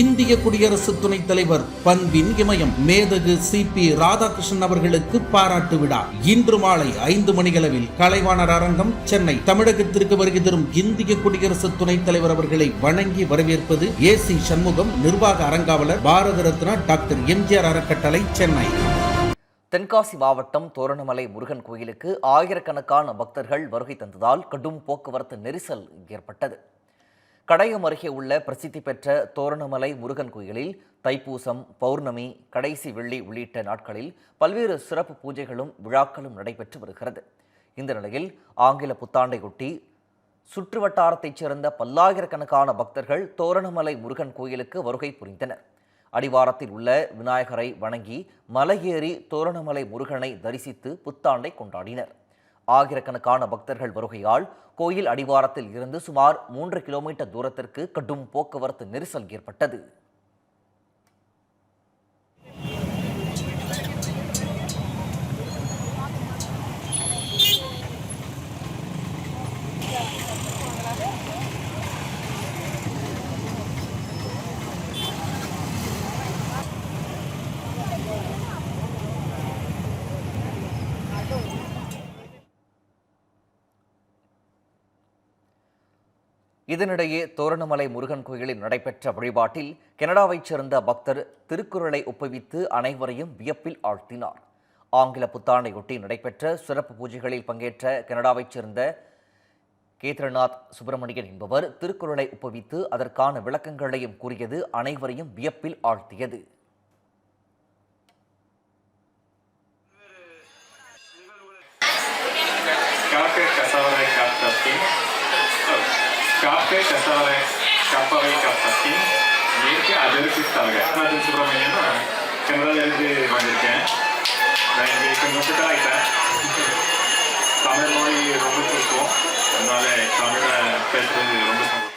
இந்திய குடியரசு துணைத் தலைவர் பண்பின் இமயம் மேதகு சி பி ராதாகிருஷ்ணன் அவர்களுக்கு பாராட்டு விழா. இன்று மாலை ஐந்து மணியளவில் கலைவாணர் அரங்கம் சென்னை தமிழகத்திற்கு வருகை தரும் இந்திய குடியரசு துணைத் தலைவர் அவர்களை வணங்கி வரவேற்பது ஏ சி சண்முகம் நிர்வாக அரங்காவலர் பாரத ரத்னா டாக்டர் எம்ஜிஆர் அறக்கட்டளை சென்னை. தென்காசி மாவட்டம் தோரணமலை முருகன் கோயிலுக்கு ஆயிரக்கணக்கான பக்தர்கள் வருகை தந்ததால் கடும் போக்குவரத்து நெரிசல் ஏற்பட்டது. கடையம் அருகே உள்ள பிரசித்தி பெற்ற தோரணமலை முருகன் கோயிலில் தைப்பூசம் பௌர்ணமி கடைசி வெள்ளி உள்ளிட்ட நாட்களில் பல்வேறு சிறப்பு பூஜைகளும் விழாக்களும் நடைபெற்று வருகிறது. இந்த நிலையில் ஆங்கில புத்தாண்டையொட்டி சுற்று வட்டாரத்தைச் சேர்ந்த பல்லாயிரக்கணக்கான பக்தர்கள் தோரணமலை முருகன் கோயிலுக்கு வருகை புரிந்தனர். அடிவாரத்தில் உள்ள விநாயகரை வணங்கி மலையேறி தோரணமலை முருகனை தரிசித்து புத்தாண்டை கொண்டாடினர். ஆயிரக்கணக்கான பக்தர்கள் வருகையால் கோயில் அடிவாரத்தில் இருந்து சுமார் மூன்று கிலோமீட்டர் தூரத்திற்கு கடும் போக்குவரத்து நெரிசல் ஏற்பட்டது. இதனிடையே தோரணமலை முருகன் கோயிலில் நடைபெற்ற வழிபாட்டில் கனடாவைச் சேர்ந்த பக்தர் திருக்குறளை ஒப்புவித்து அனைவரையும் வியப்பில் ஆழ்த்தினார். ஆங்கில புத்தாண்டையொட்டி நடைபெற்ற சிறப்பு பூஜைகளில் பங்கேற்ற கனடாவைச் சேர்ந்த கேத்ரநாத் சுப்பிரமணியன் என்பவர் திருக்குறளை ஒப்புவித்து அதற்கான விளக்கங்களையும் கூறியது அனைவரையும் வியப்பில் ஆழ்த்தியது. Kape kasavare kapave kaptatin. நேற்று அதர்சித்தாங்க நான் சுப்பிரமணியன் கனடாவிலிருந்து வந்திருக்கேன் நான் இங்கே கொஞ்சம் செட்டில் ஆகிட்டேன் தமிழ் மொழி ரொம்ப பிடிக்கும் அதனால தமிழை பேசுறது ரொம்ப சந்தோஷம்